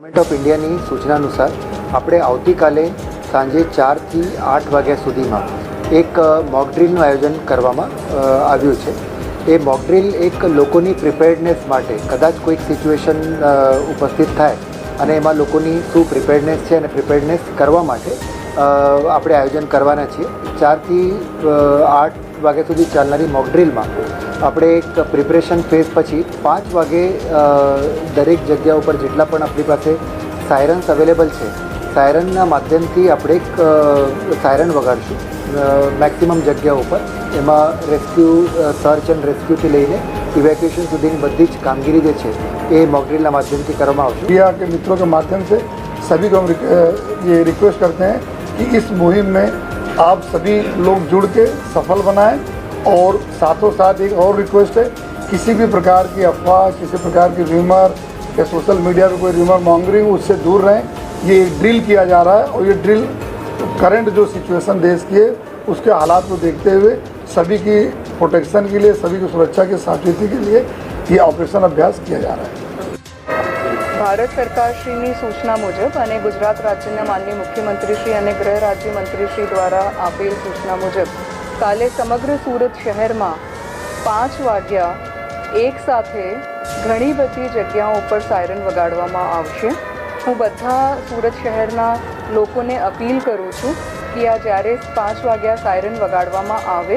Government of ઇન્ડિયાની સૂચના અનુસાર આપણે આવતીકાલે સાંજે ચારથી આઠ વાગ્યા સુધીમાં એક મોક ડ્રીલનું આયોજન કરવામાં આવ્યું છે. એ મોક ડ્રીલ એક લોકોની પ્રિપેર્ડનેસ માટે કદાચ કોઈક સિચ્યુએશન ઉપસ્થિત થાય અને એમાં લોકોની શું પ્રિપેર્ડનેસ છે અને પ્રિપેર્ડનેસ કરવા માટે આપણે આયોજન કરવાના છીએ. ચારથી આઠ વાગ્યા સુધી ચાલનારી મોક ડ્રીલમાં આપણે એક પ્રિપરેશન ફેઝ પછી પાંચ વાગે અ, દરેક જગ્યા ઉપર જેટલા પણ આપણી પાસે સાયરન્સ અવેલેબલ છે સાયરનના માધ્યમથી આપણે એક અ, સાયરન વગાડશું મેક્સિમમ જગ્યા ઉપર એમાં રેસ્ક્યુ સર્ચ એન્ડ રેસ્ક્યુથી લઈને ઇવેક્યુએશન સુધીની બધી જ કામગીરી જે છે એ મોકડ્રીલના માધ્યમથી કરવામાં આવશે मीडिया के मित्रों के माध्यम से सभी को हम रिक- अ, ये रिक्वेस्ट करते हैं कि इस मुहिम में आप सभी लोग जुड़ के सफल बनाएं और साथों साथ एक और रिक्वेस्ट है किसी भी प्रकार की अफवाह किसी प्रकार की र्यूमर या सोशल मीडिया पे कोई र्यूमर मॉन्गरिंग उससे दूर रहें ये एक ड्रिल किया जा रहा है और ये ड्रिल करंट जो सिचुएशन देश की है उसके हालात को देखते हुए सभी की प्रोटेक्शन के लिए सभी की सुरक्षा की सावचेती के लिए ये ऑपरेशन अभ्यास किया जा रहा है ભારત સરકારશ્રીની સૂચના મુજબ અને ગુજરાત રાજ્યના માનનીય મુખ્યમંત્રીશ્રી અને ગૃહ રાજ્યમંત્રીશ્રી દ્વારા આપેલ સૂચના મુજબ કાલે સમગ્ર સુરત શહેરમાં પાંચ વાગ્યા એક સાથે ઘણી બધી જગ્યાઓ ઉપર સાયરન વગાડવામાં આવશે. હું બધા સુરત શહેરના લોકોને અપીલ કરું છું કે આ જ્યારે પાંચ વાગ્યા સાયરન વગાડવામાં આવે,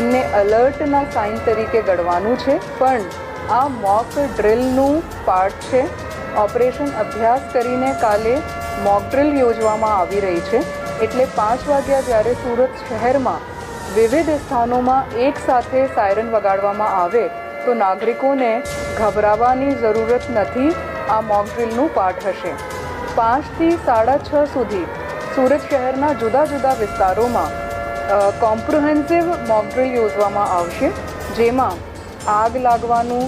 એમને અલર્ટના સાઇન તરીકે ગણવાનું છે. પણ આ મોક ડ્રિલનું પાર્ટ છે. ઓપરેશન અભ્યાસ કરીને કાલે મોક ડ્રિલ યોજવામાં આવી રહી છે. એટલે પાંચ વાગ્યા જ્યારે સુરત શહેરમાં વિવિધ સ્થાનોમાં એક સાથે સાયરન વગાડવામાં આવે તો નાગરિકોને ગભરાવાની જરૂરત નથી, આ મોકડ્રીલનું પાઠ હશે. પાંચથી સાડા છ સુધી સુરત શહેરના જુદા જુદા વિસ્તારોમાં કોમ્પ્રિહેન્સિવ મોકડ્રીલ યોજવામાં આવશે, જેમાં આગ લાગવાનું